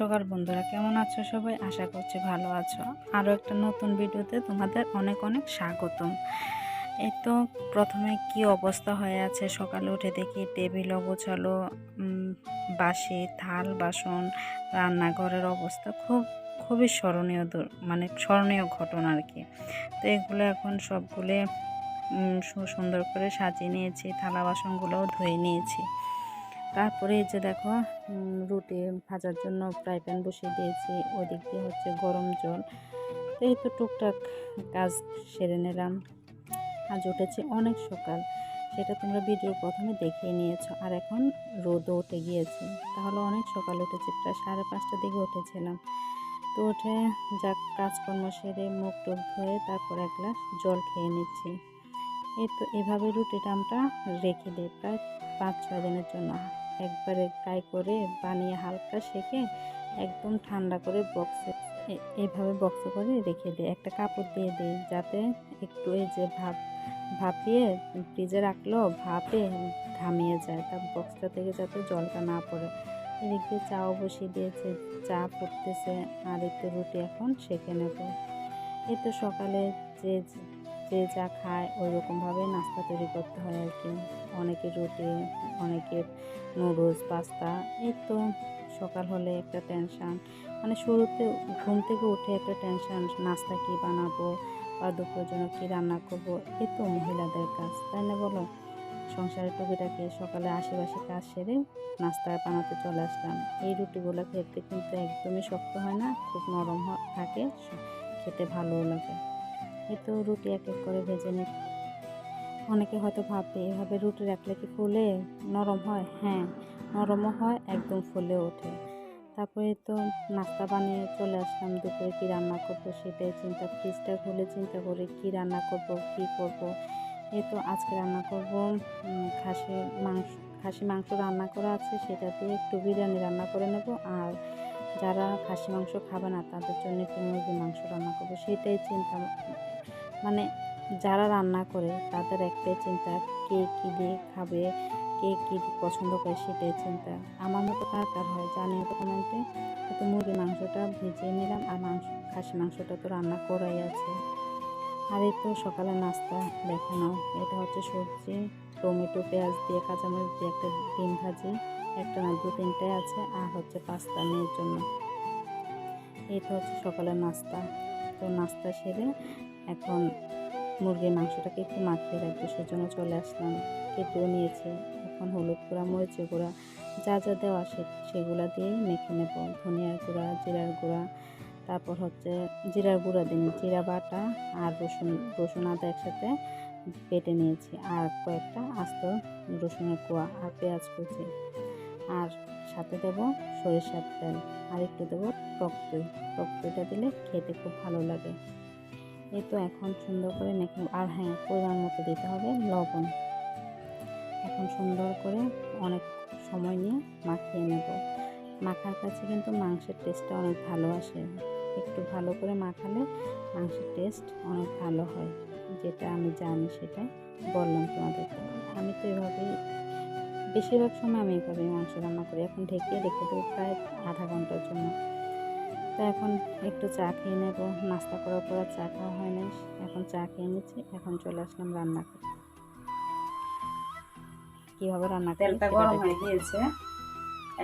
সকাল বন্ধুরা, কেমন আছো সবাই? আশা করছি ভালো আছো। আরও একটা নতুন ভিডিওতে তোমাদের অনেক অনেক স্বাগতম। এই তো প্রথমে কি অবস্থা হয়ে আছে? সকালে উঠে দেখি টেবিলও গোছালো বাসি, থাল, বাসন, রান্নাঘরের অবস্থা খুব, খুবই স্মরণীয় মানে স্মরণীয় ঘটনা আর কি। তো এগুলো এখন সবগুলো সুন্দর করে সাজিয়ে নিয়েছি, থালা বাসনগুলোও ধুয়ে নিয়েছি। তারপরে এই যে দেখো রুটি ভাজার জন্য ফ্রাই প্যান বসিয়ে দিয়েছি। ওদিক দিয়ে হচ্ছে গরম জল। এই তো টুকটাক কাজ সেরে নিলাম, আজ উঠেছে অনেক সকাল, সেটা তোমরা ভিডিওর প্রথমে দেখিয়ে নিয়েছো, আর এখন রোদও উঠে গিয়েছে। তাহলে অনেক সকাল উঠেছে, প্রায় সাড়ে পাঁচটার দিকে উঠেছিলাম। তো উঠে যাক, কাজকর্ম সেরে মুখ টুক ধুয়ে তারপর এক গ্লাস জল খেয়ে নিচ্ছি। এই তো এভাবে রুটিটা আমরা রেখে দিই, প্রায় পাঁচ ছয় দিনের জন্য। একবারে ফ্রাই করে বানিয়ে হালকা সেকে একদম ঠান্ডা করে বক্সে এইভাবে বক্সে করে রেখে দিই। একটা কাপড় দিয়ে দিই যাতে একটু এই যে ভাপ, ভাপিয়ে ফ্রিজে রাখলেও ভাপে ঘামিয়ে যায়। তার বক্সটা থেকে যাতে জলটা না পড়ে। এদিক চাও বসিয়ে দিয়েছে, চা পড়তেছে আর একটু রুটি এখন সেঁকে নেব। এই তো সকালে যে যে যা খায় ওই রকমভাবে নাস্তা তৈরি করতে হয় আর কি। অনেকে রুটি, অনেকে নুডলস, পাস্তা, এই তো সকাল হলে একটা টেনশান মানে শুরুতে ঘুম থেকে উঠে একটা টেনশান নাস্তা কী বানাবো বা দুপুরের জন্য কী রান্না করব এ তো মহিলাদের কাজ, তাই না বলো? সংসারের টুকিটাকে সকালে আশেপাশে কাজ সেরে নাস্তা বানাতে চলে আসলাম। এই রুটিগুলো খেতে কিন্তু একদমই শক্ত হয় না, খুব নরম থাকে খেতে ভালোও লাগে। এই তো রুটি এক এক করে ভেজে নিই। অনেকে হয়তো ভাববে, এভাবে রুটি রাখলে কি ফুলে? নরম হয়? হ্যাঁ নরমও হয়, একদম ফুলে ওঠে। তারপরে তো নাস্তা বানিয়ে চলে আসলাম দুপুরে কী রান্না করব সেটাই চিন্তা ফ্রিজটা খুলে চিন্তা করি কী রান্না করব, কী করব। এই তো আজকে রান্না করব খাসি মাংস খাসি মাংস রান্না করা আছে সেটা দিয়ে একটু বিরিয়ানি রান্না করে নেব। আর যারা খাসি মাংস খাবে না তাদের জন্য একটু মুরগি মাংস রান্না করব সেটাই চিন্তা মানে যারা রান্না করে তাদের একটাই চিন্তা, কে কী দিয়ে খাবে, কে কী পছন্দ করে সেটাই চিন্তা। আমার মতো কার কার হয় জানিও তো কমেন্টে? তো মুরগি মাংসটা ভিজিয়ে নিলাম আর মাংস খাসি মাংসটা তো রান্না করাই আছে। আর এই তো সকালে নাস্তা, দেখে নাও, এটা হচ্ছে সবজি, টমেটো, পেঁয়াজ দিয়ে, কাঁচামরিচ দিয়ে একটা ডিম ভাজি, একটা না দু তিনটাই আছে, আর হচ্ছে পাস্তা মেয়ের জন্য। তো হচ্ছে সকালের নাস্তা। তো নাস্তা সেরে এখন মুরগির মাংসটাকে একটু মাখিয়ে রাখব, সেজন্য চলে আসলাম। কেটেও নিয়েছে। এখন হলুদ গুঁড়া মরিচের গুঁড়া, যা যা দেওয়া সে সেগুলো দিয়ে মেখে নেব। ধনিয়ার গুঁড়া, জিরার গুঁড়া, তারপর হচ্ছে জিরার গুঁড়া দিন জিরা বাটা আর রসুন রসুন আদা একসাথে বেটে নিয়েছি। আর কয়েকটা আস্ত রসুনের কোয়া আর পেঁয়াজ কুচি। আর সাথে দেব সরিষার তেল। আর একটু দেবো টক দই। টক দইটা দিলে খেতে খুব ভালো লাগে। এই তো এখন সুন্দর করে মেখে আর হ্যাঁ পরিমাণ মতো দিতে হবে লবণ। এখন সুন্দর করে অনেক সময় নিয়ে মাখিয়ে নেব। মাখার কাছে কিন্তু মাংসের টেস্টটা অনেক ভালো আসে। একটু ভালো করে মাখালে মাংসের টেস্ট অনেক ভালো হয়। যেটা আমি জানি সেটাই বললাম তোমাদেরকে। আমি তো এভাবেই, বেশিরভাগ সময় আমি এভাবেই মাংস রান্না করি। এখন ঢেকে রেখে দেবো প্রায় আধা ঘণ্টার জন্য। তো এখন একটু চা খেয়ে নেব। নাস্তা করার পর চা খাওয়া হয় না এখন চা খেয়ে নিচ্ছি। এখন চলে আসলাম রান্না করতে। কীভাবে রান্না তেলটা গরম হয়ে গিয়েছে।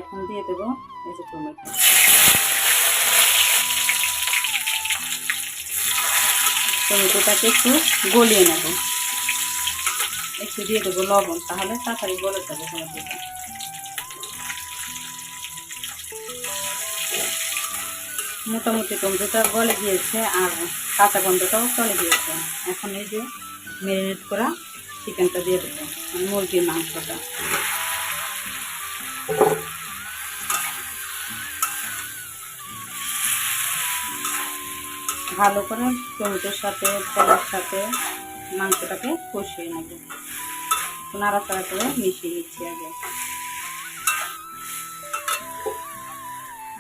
এখন দিয়ে দেবো এই যে টমেটো। টমেটোটাকে একটু গলিয়ে নেব। একটু দিয়ে দেবো লবণ। তাহলে তাড়াতাড়ি গলে যাবে টমেটোটা। মোটামুটি টমেটোটা গলে গিয়েছে আর কাঁচা গন্ধটাও চলে গিয়েছে। এখন এই যে ম্যারিনেট করা চিকেনটা দিয়ে দেবো মুরগির মাংসটা। ভালো করে টমেটোর সাথে, তেলের সাথে মাংসটাকে কষিয়ে নেব। নাড়াচাড়া করে মিশিয়ে নিচ্ছি আগে।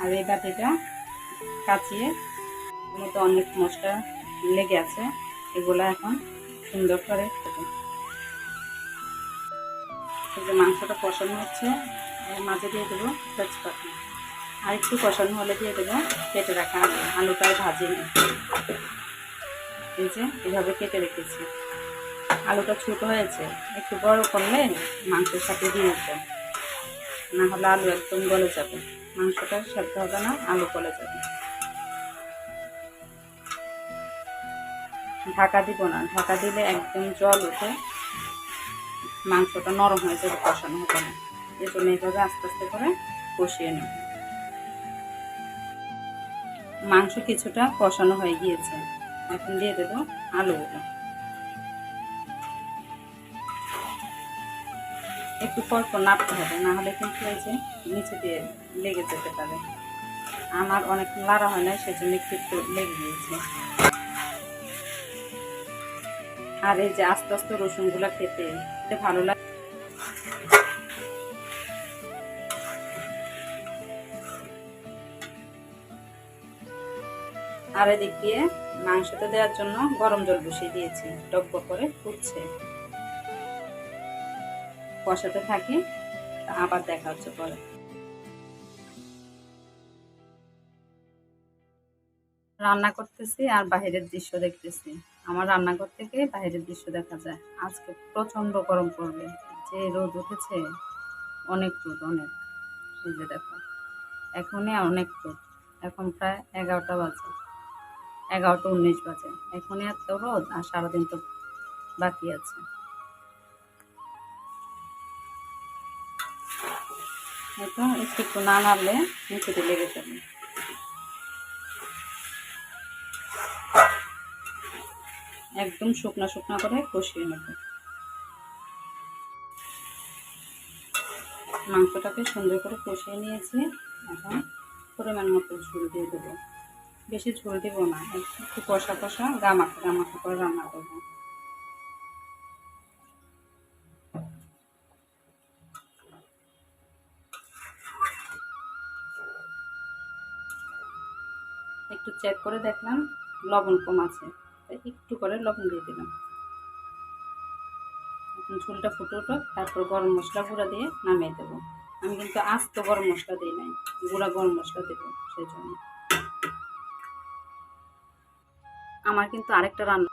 আর এই বাটিটা কাচিয়ে মধ্যে অনেক মশলা লেগে আছে। এগুলো এখন সুন্দর করে। এই যে মাংসটা কষানো হচ্ছে মাঝে দিয়ে দেবো তেজপাতা। আর একটু কষানো হলে দিয়ে দেবো কেটে রাখা আলু। আলুটাই ভাজি এই যে এভাবে কেটে রেখেছি। আলুটা ছোট হয়েছে, একটু বড় করলে মাংসের সাথে দিয়ে দিতে। না হলে আলু একদম গলে যাবে। মাংসটা সেদ্ধ হবে না, আলু গলে যাবে। ঢাকা দিব না। ঢাকা দিলে একদম জল উঠে মাংসটা নরম হয়ে যাবে, কষানো হবে না। এই জন্য এইভাবে আস্তে আস্তে করে কষিয়ে নেব। মাংস কিছুটা কষানো হয়ে গিয়েছে। এখন দিয়ে দেবো আলুগুলো। একটু পর পর হবে, না হলে কিন্তু এই যে নিচে দিয়ে লেগে যেতে পারে। আমার অনেক লাড়া হয় না সেজন্য একটু একটু লেগে গিয়েছে। আর এই যে আস্তে আস্তে রসুনগুলো খেতে খেতে ভালো লাগে। আর এদিক দিয়ে মাংসতে দেওয়ার জন্য গরম জল বসিয়ে দিয়েছি টক করে ফুটছে। কষাতে থাকি, আবার দেখা হচ্ছে পরে। রান্না করতেছি আর বাইরের দৃশ্য দেখতেছি। আমার রান্নাঘর থেকে বাইরের দৃশ্য দেখা যায়। আজকে প্রচণ্ড গরম পড়বে। যে রোদ উঠেছে, অনেক রোদ, অনেক। এই যে দেখো, এখনই অনেক রোদ। এখন প্রায় এগারোটা বাজে। এগারোটা উনিশ বাজে। এখনই এত রোদ, আর সারাদিন তো বাকি আছে। একটু একটু না নাড়লে নিচেতে লেগে যাবে। একদম শুকনো শুকনো করে কষিয়ে নেব। মাংসটাকে সুন্দর করে কষিয়ে নিয়েছি। এখন পরিমাণ মতো ঝুল দিয়ে দেবো। বেশি ঝোল দেবো না, একটু কষা কষা গা মাখা গা মাখা করে রান্না করব। একটু চেক করে দেখলাম লবণ কম আছে। একটু করে লবণ দিয়ে দিলাম। ঝোলটা ফুটে উঠো তারপর গরম মশলা গুঁড়া দিয়ে নামিয়ে দেবো। আমি কিন্তু আস্ত গরম মশলা দিই নাই, গুঁড়া গরম মশলা দেবো সেই জন্য আমার কিন্তু আরেকটা রান্না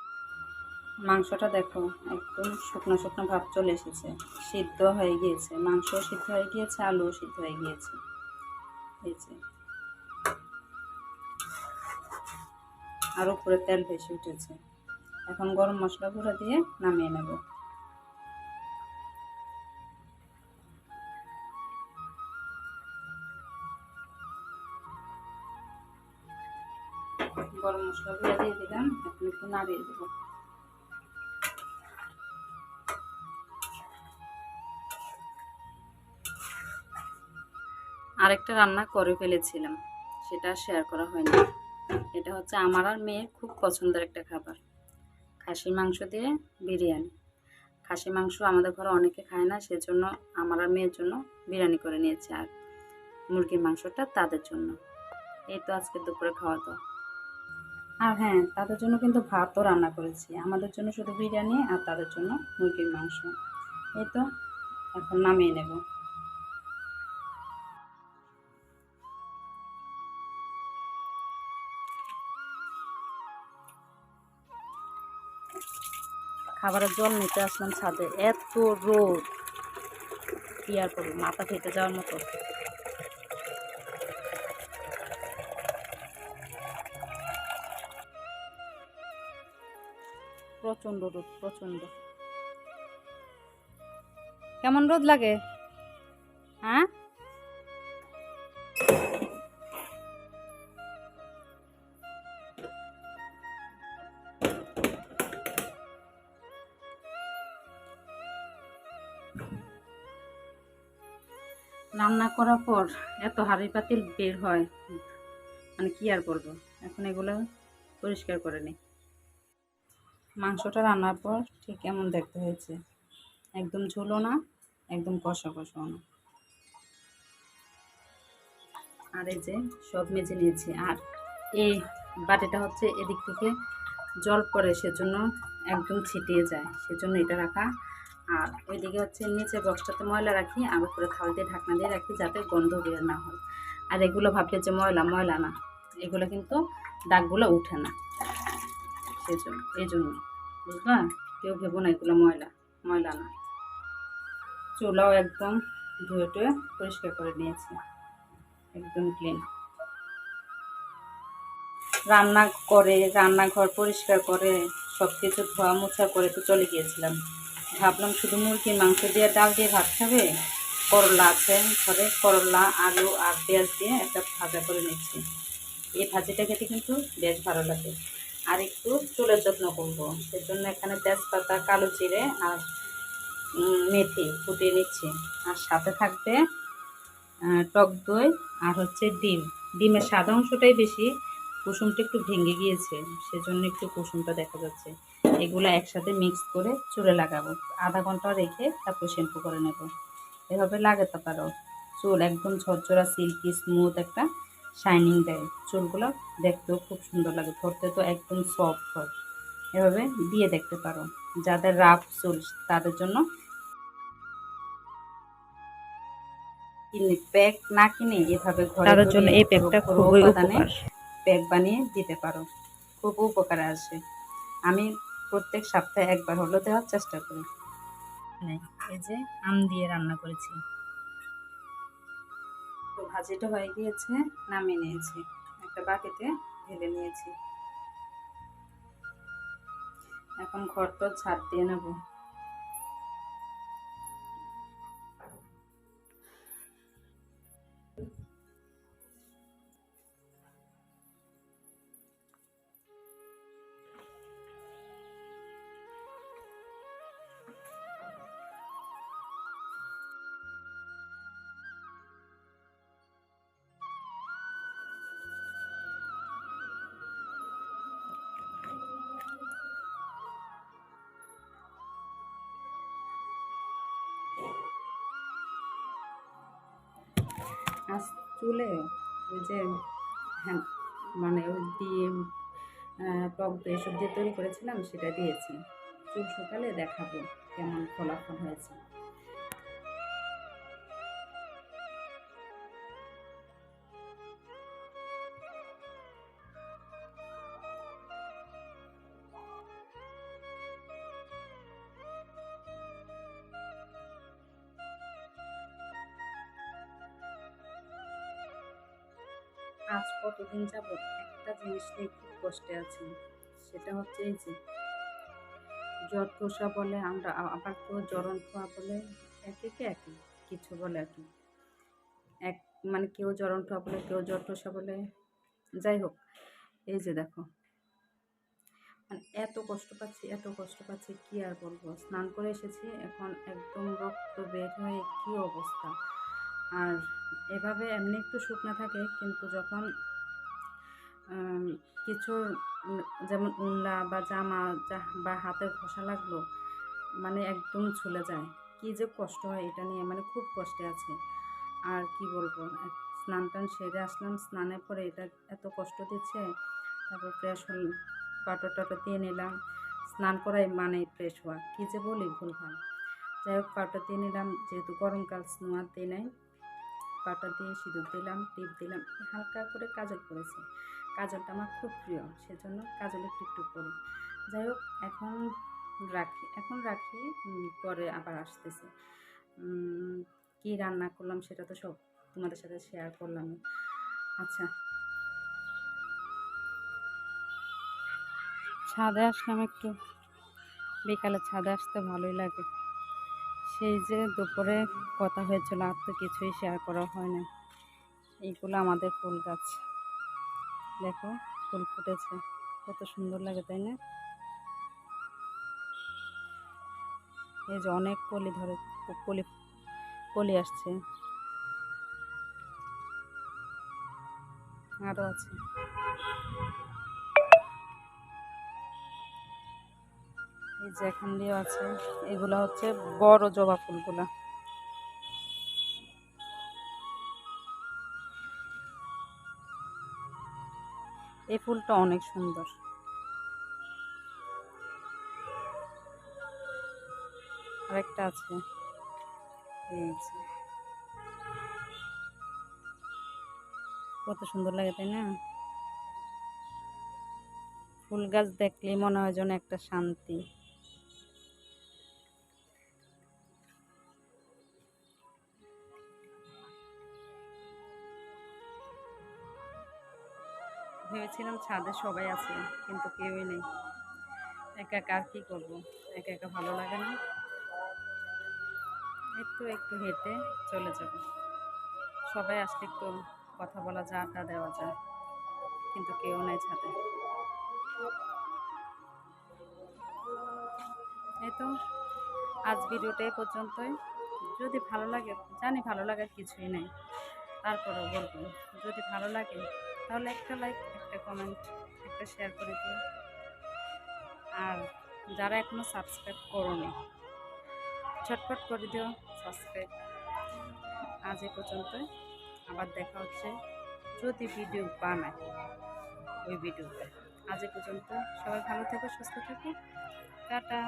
মাংসটা দেখো, একদম শুকনো শুকনো ভাব চলে এসেছে। সিদ্ধ হয়ে গিয়েছে। মাংস সিদ্ধ হয়ে গিয়েছে, আলুও সিদ্ধ হয়ে গিয়েছে। এই যে। আর উপরে তেল বেশি উঠেছে। এখন গরম মশলা গুঁড়ো দিয়ে নামিয়ে নেব। গরম মশলা গুঁড়ো দিয়ে দিলাম, এখন একটু নাড়িয়ে দেবো। আরেকটা রান্না করে ফেলেছিলাম, সেটা শেয়ার করা হয়নি। এটা হচ্ছে আমার আর মেয়ের খুব পছন্দের একটা খাবার। খাসির মাংস দিয়ে বিরিয়ানি। খাসি মাংস আমাদের ঘরে অনেকে খায় না, সেজন্য আমার আর মেয়ের জন্য বিরিয়ানি করে নিয়েছে আর মুরগির মাংসটা তাদের জন্য। এই তো আজকে দুপুরে খাওয়া দাওয়া। আর হ্যাঁ তাদের জন্য কিন্তু ভাতও রান্না করেছি। আমাদের জন্য শুধু বিরিয়ানি আর তাদের জন্য মুরগির মাংস। এই তো, এখন নামিয়ে নেব। খাবারের জল নিতে আসলাম ছাদে। এত রোদ। কি আর করব? মাথা ফেটে যাওয়ার মতো। প্রচণ্ড রোদ প্রচণ্ড কেমন রোদ লাগে? রান্না পর এত হাঁড়ি পাতিল বের হয়। মানে কি আর করব এখন এগুলো পরিষ্কার করে নিই। মাংসটা রান্নার পর ঠিক কেমন দেখতে হয়েছে। একদম ঝুলো না, একদম কষা কষাও না। আর এই যে সব মেজে নিয়েছি। আর এই বাটিটা হচ্ছে এদিক থেকে জল পড়ে, সেজন্য একদম ছিটিয়ে যায়। সেজন্য এটা রাখা আর ওইদিকে হচ্ছে নিচে বক্সটাতে ময়লা রাখি আর উপরে থাল দিয়ে ঢাকনা দিয়ে রাখি যাতে গন্ধ বের না হয়। আর এগুলো ভাবলে যে ময়লা ময়লা না, এগুলো কিন্তু দাগগুলো উঠে না। সেজন্য এই জন্য বুঝলা? কেউ ভেবো না এগুলো ময়লা ময়লা না। চুলাও একদম ধুয়ে টুয়ে পরিষ্কার করে নিয়েছি, একদম ক্লিন রান্না করে, রান্নাঘর পরিষ্কার করে সব কিছু ধোয়া মোছা করে তো চলে গিয়েছিলাম। ভাবলাম শুধু মুরগির মাংস দিয়ে ডাল দিয়ে ভাত খাবে, করলা আছে ঘরে, করলা, আলু আর পেঁয়াজ দিয়ে একটা ভাজা করে নিচ্ছি। এই ভাজিটা খেতে কিন্তু বেশ ভালো লাগে। আর একটু চুলের যত্ন করব, সেজন্য এখানে তেজপাতা, কালো জিরে আর মেথি ফুটিয়ে নিচ্ছি। আর সাথে থাকবে টক দই আর হচ্ছে ডিম। ডিমের সাদা অংশটাই বেশি, কুসুমটা একটু ভেঙে গিয়েছে, সেজন্য একটু কুসুমটা দেখা যাচ্ছে। এগুলো একসাথে মিক্স করে চুলে লাগাবো। আধা ঘণ্টা রেখে তারপর শ্যাম্পু করে নেব। এভাবে লাগাতে পারো। চুল একদম ঝরঝরা সিল্কি স্মুথ একটা শাইনিং দেয়। চুলগুলো দেখতেও খুব সুন্দর লাগে। ধরতে তো একদম সফট হয়। এভাবে দিয়ে দেখতে পারো। যাদের রাফ চুল তাদের জন্য প্যাক না কিনে এভাবে তাদের জন্য এই প্যাকটা খুবই উপাদানে উপকার। প্যাক বানিয়ে দিতে পারো। খুব উপকারে আসে আমি প্রত্যেক সপ্তাহে একবার হলো দেওয়ার চেষ্টা করি। এই যে আম দিয়ে রান্না করেছি। তো ভাজিটা হয়ে গিয়েছে নামিয়ে নিয়েছি। একটা বাটিতে ঢেলে নিয়েছি। এখন ঘরটা ছাদ দিয়ে নেব। আজ চুলে ওই যে হ্যাঁ মানে ওই দিয়ে টক দই এসব যে তৈরি করেছিলাম সেটা দিয়েছি। চুল শুকালে দেখাবো কেমন ফলাফল হয়েছে। আজ কতদিন যাবত একটা জিনিস নিয়ে খুব কষ্টে আছি, সেটা হচ্ছে এই যে জ্বর ঠোসা বলে আমরা আবার কেউ জ্বরন খোয়া বলে একে কে একে, কিছু বলে একই এক মানে কেউ জ্বরন ঠোয়া বলে, কেউ জ্বর ঠোসা বলে, যাই হোক, এই যে দেখো। মানে এত কষ্ট পাচ্ছি, এত কষ্ট পাচ্ছি, কি আর বলব? স্নান করে এসেছি, এখন একদম রক্ত বের হয়ে কি অবস্থা? আর এভাবে এমনি একটু শুকনো থাকে, কিন্তু যখন কিছু যেমন উল্লা বা জামা বা হাতে ঘষা লাগল মানে একদম ছুলে যায়। কি যে কষ্ট হয় এটা নিয়ে মানে খুব কষ্টে আছে। আর কি বলব স্নান টান সেরে আসলাম, স্নানের পরে এটা এত কষ্ট দিচ্ছে, তারপর ফ্রেশ হল পাউডার টাউডার দিয়ে নিলাম। স্নান করাই মানে ফ্রেশ হওয়া, কী যে বলি ভুল ভালো। যাই হোক পাউডার দিয়ে নিলাম, যেহেতু গরমকাল স্নোয়ার দিয়ে নেয় পাউডার দিয়ে সিঁদুর দিলাম, টিপ দিলাম, হালকা করে কাজল করেছি কাজলটা আমার খুব প্রিয়, সেজন্য কাজল একটু একটু করি। যাই হোক, এখন রাখি এখন রাখি পরে আবার আসতেছে। কি রান্না করলাম সেটা তো সব তোমাদের সাথে শেয়ার করলাম। আচ্ছা। ছাদে আসলাম একটু। বিকালে ছাদে আসতে ভালোই লাগে। সেই যে দুপুরে কথা হয়েছিল, আর তো কিছুই শেয়ার করা হয় না এইগুলো আমাদের ফুল গাছ। দেখো, ফুল ফুটেছে। কত সুন্দর লাগে, তাই না? এই যে অনেক কলি ধরে, কলি কলি আসছে। আরও আছে। এই যে এখান দিয়েও আছে, এগুলো হচ্ছে বড় জবা ফুলগুলা। এই ফুলটা অনেক সুন্দর। আরেকটা আছে কত সুন্দর লাগে, তাই না? ফুল গাছ দেখলেই মনে হয় যেন একটা শান্তি। ভেবেছিলাম ছাদে সবাই আছে, কিন্তু কেউই নেই। একা একা কি করব? একা একা ভালো লাগে না। একটু একটু হেঁটে চলে যাব। সবাই আসলে একটু কথা বলা যায়, আড্ডা দেওয়া যায়, কিন্তু কেউ নেই ছাদে। এই তো, আজ ভিডিওটা এই পর্যন্তই। যদি ভালো লাগে, জানি ভালো লাগার কিছুই নেই। তারপরেও বলব, যদি ভালো লাগে, তাহলে একটা লাইক একটা কমেন্ট একটা শেয়ার করে দিও। আর যারা এখনও সাবস্ক্রাইব করোনি ছটফট করে দিও সাবস্ক্রাইব আজ এ পর্যন্ত আবার দেখা হচ্ছে যদি ভিডিও বানায় ওই ভিডিওতে আজ এ পর্যন্ত সবাই ভালো থেকো, সুস্থ থেকো। টাটা।